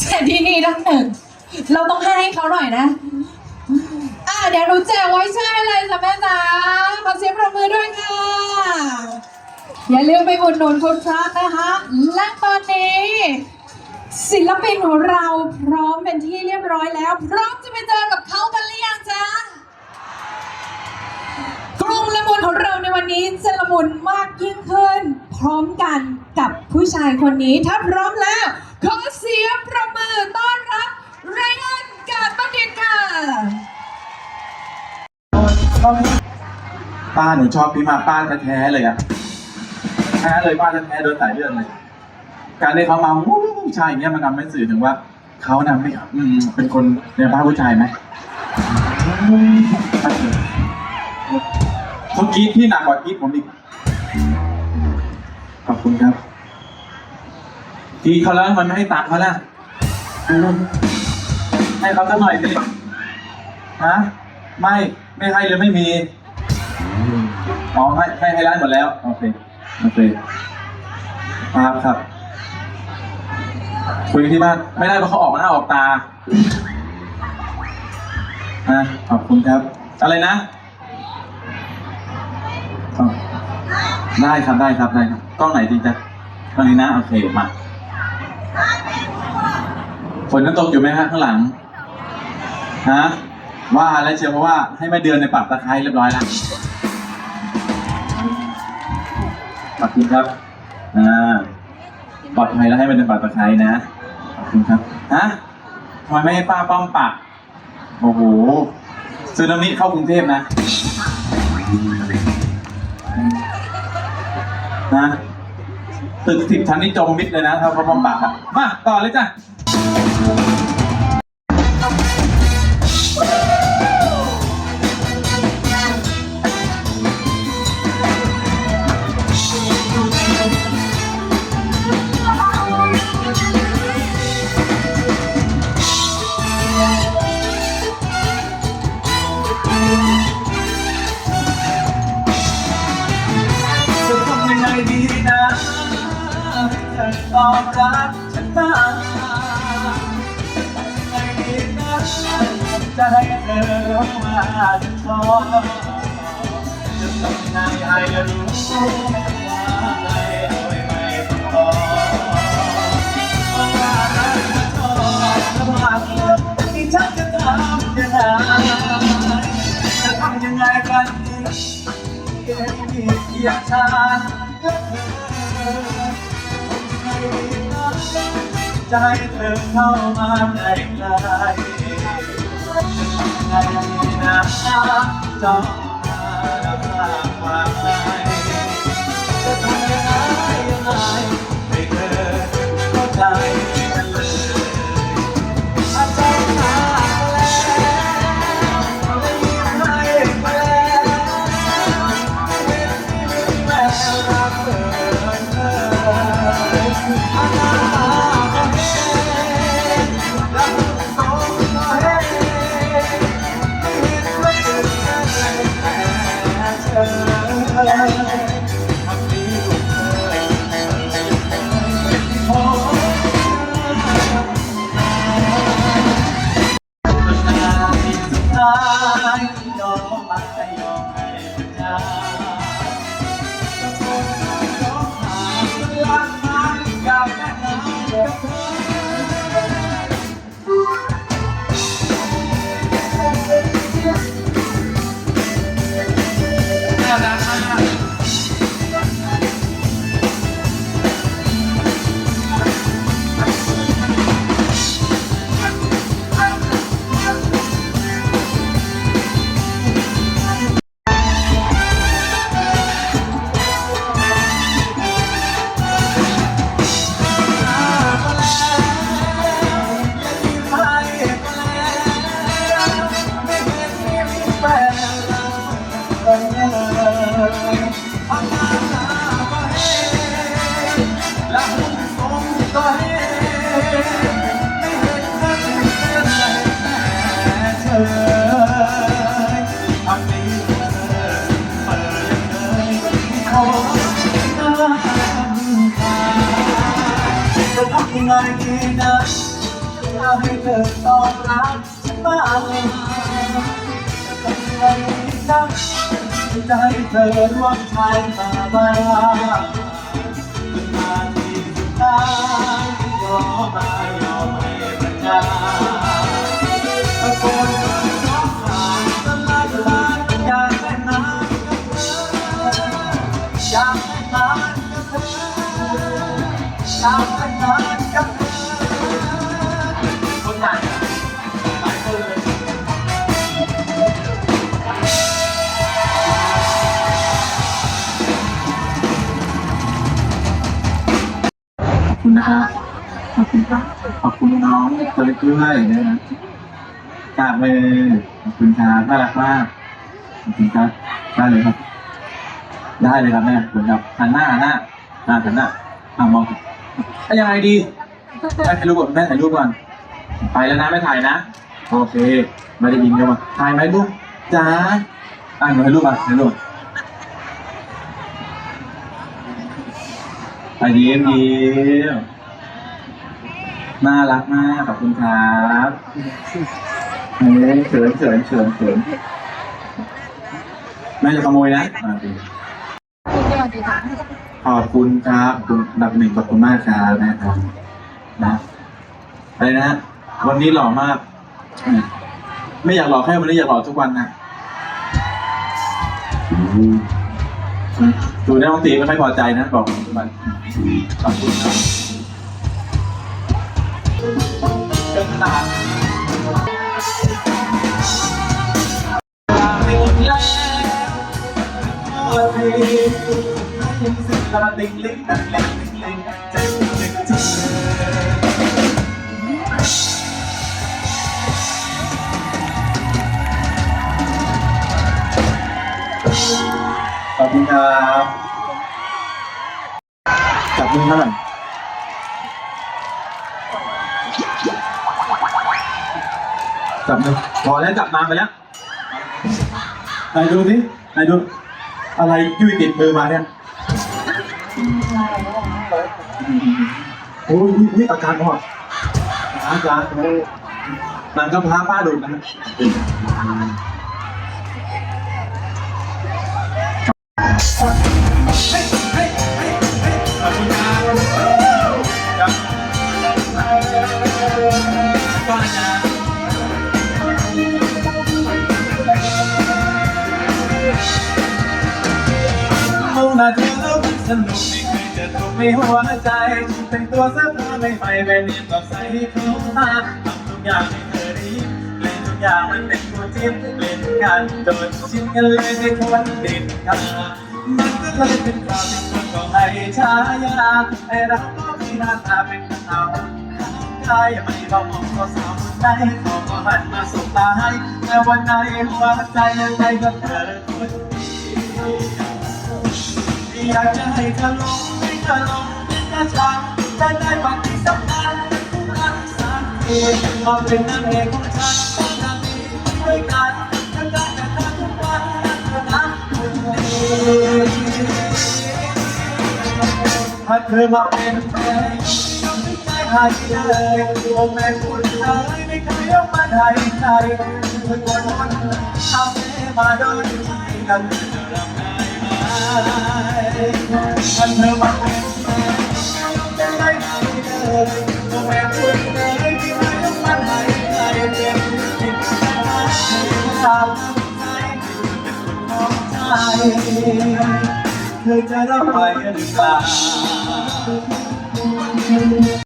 เจดีนี่ทั้งหนึ่ง เราต้องให้เขาหน่อยนะ อะเดี๋ยวหนูแจกไว้ใช่เลยจ้ะแม่จ๋าขอเสียงประมือด้วยค่ะ อย่าลืมไปอุดหนุนคุณพระนะคะ และตอนนี้ ศิลปินของเราพร้อมเป็นที่เรียบร้อยแล้ว พร้อมจะไปเจอกับเขากันหรือยังจ๊ะกรุงละมุนของเราในวันนี้จะละมุนมากยิ่งขึ้น พร้อมกันกับผู้ชายคนนี้ถ้าพร้อมแล้วขอเสียงประมือต้อนรับไรอันกาดบัณฑิตค่ะป้าหนูชอบพี่มากป้าแท้ๆเลยอะแท้เลยป้าแท้ๆโดยสายเลือดเลย การได้เขามาวู้ผู้ชายอย่างเงี้ยมันทำให้สื่อถึงว่าเขานะไม่อืมเป็นคนเนี่ยป้าผู้ชายไหมเขากรีดพี่หนักกว่ากรีดผมอีกขอบคุณครับ กรีเขาแล้วมันไม่ให้ตังค์เขาล่ะให้เขาสักหน่อยสิฮะไม่ไม่ให้เลยไม่มีอ๋อให้ให้ให้ร้านหมดแล้วโอเคโอเคครับครับคุยที่บ้านไม่ได้เพราะเขาออกมาหน้าออกตาฮะขอบคุณครับ อะไรนะได้ครับได้ครับได้ครับกล้องไหนดีจ๊ะกล้องนี้นะโอเคมา ฝนนั้นตกอยู่ไหมฮะข้างหลัง ฮะ ว่าแล้วเชียวเพราะว่าให้แม่เดือนในปรับตะไคร้เรียบร้อยแล้วขอบคุณครับ อ่า ปลอดภัยแล้วให้มันเป็นปลอดภัยนะ ขอบคุณครับ ฮะทำไมไม่ให้ป้าป้อมปากโอ้โหซึนามิเข้ากรุงเทพนะ นะ ตึกสิบชั้นนี่จมมิดเลยนะถ้าเขาป้อมปากมาต่อเลยจ้ะ เธอตอบรับฉันมาทำยังไงดีนะจะให้เธอรู้ว่าฉันชอบจะทำยังไงให้รู้ว่าไม่โดยไม่พอเพราะว่ารักฉันชอบลำบากที่ฉันจะทำยังไงจะทำยังไงกันดีอยากทาน ใจเธอเข้ามาใกล้ใกล้ไงนะจ้องตาแล้วพลาความหมายจ อ ของจะทำยังไงดีนะจะให้เธอตอบรับฉันบ้างจะทำยังไงดีนะจะให้เธอร่วมทางมาบ้าง ด้วยนะฮะกราบมือขอบคุณครับน่ารักมากขอบคุณครับได้เลยครับ ได้เลยครับแม่ขอบคุณครับหันหน้าหันหน้าหน้าหันหน้าอ่ามองอะยังไงดีไปถ่ายรูปก่อนแม่ถ่ายรูปก่อนไปแล้วนะไม่ถ่ายนะโอเคไม่ได้ยินกันมาถ่ายไหมลูกจ้าอะหนูให้รูปอะให้รูปอะยิ้มยิ้ม น่ารักมากขอบคุณครับเฮ้ยเขินเขินเขินเขินแม่จะขโมยนะอะดีขอบคุณครับคุณอันดับหนึ่งขอบคุณมากครับนะครับนะอะไรนะ วันนี้หล่อมาก ไม่อยากหล่อแค่วันนี้อยากหล่อทุกวันนะอืมดูนะน้องตีไม่ค่อยพอใจนะบอกทุกวันขอบคุณครับ เชิญตาไม่หมดแล้วโจับมือเลยพอแล้วจับนานไปแล้วไหนดูสิไหนดู อะไรยุ่ยติดมือมาเนี่ยโอ้ยนี่อาการอ่อนอาการโอ้ยนางก็พาป้าดูนะ มาเธอแล้วมันสนุกไม่เคยจอทุกในหัวใจแต่งตัวเสื้อผ้าไม่ไปไปเรียนกับใส่เข้ามาทำทุกอย่างให้เธอได้เล่นทุกอย่างมันเป็นตัวจิ้มเล่นกันโดนชินกันเลยในคนดินทางมันก็เลยเป็นข่าวที่คนก็ให้ฉายาไอ้เราก็มีหน้าตาเป็นข่าวกายไม่ต้องมองก็สาวคนใดเขาก็หันมาสบตาให้แต่วันไหนหัวใจยังไงก็เธอคนเดียว อยากจะให้เธอลงให้เธอลงเป็นกระชังจะได้บัตรที่สำคัญทุกครั้งสักทีมาเป็นนางเอกของฉันจะมีด้วยกันจะได้แต่เธอทุกวันนะคนดีถ้าเธอมาเป็นแฟนใจหายเลยโอ้แม่คุณเลยไม่เคยยกมาให้ใครเธอคนวันทำให้มาโดยที่กัน จะรับได้ไหมถ้าเธอมาเป็นแฟนจะได้ไหมเลยโอ้แม่คุณเลยที่ไม่ต้องมาให้ใครเป็นที่สาวใจเป็นคนของใจเธอจะรับไปหรือเปล่า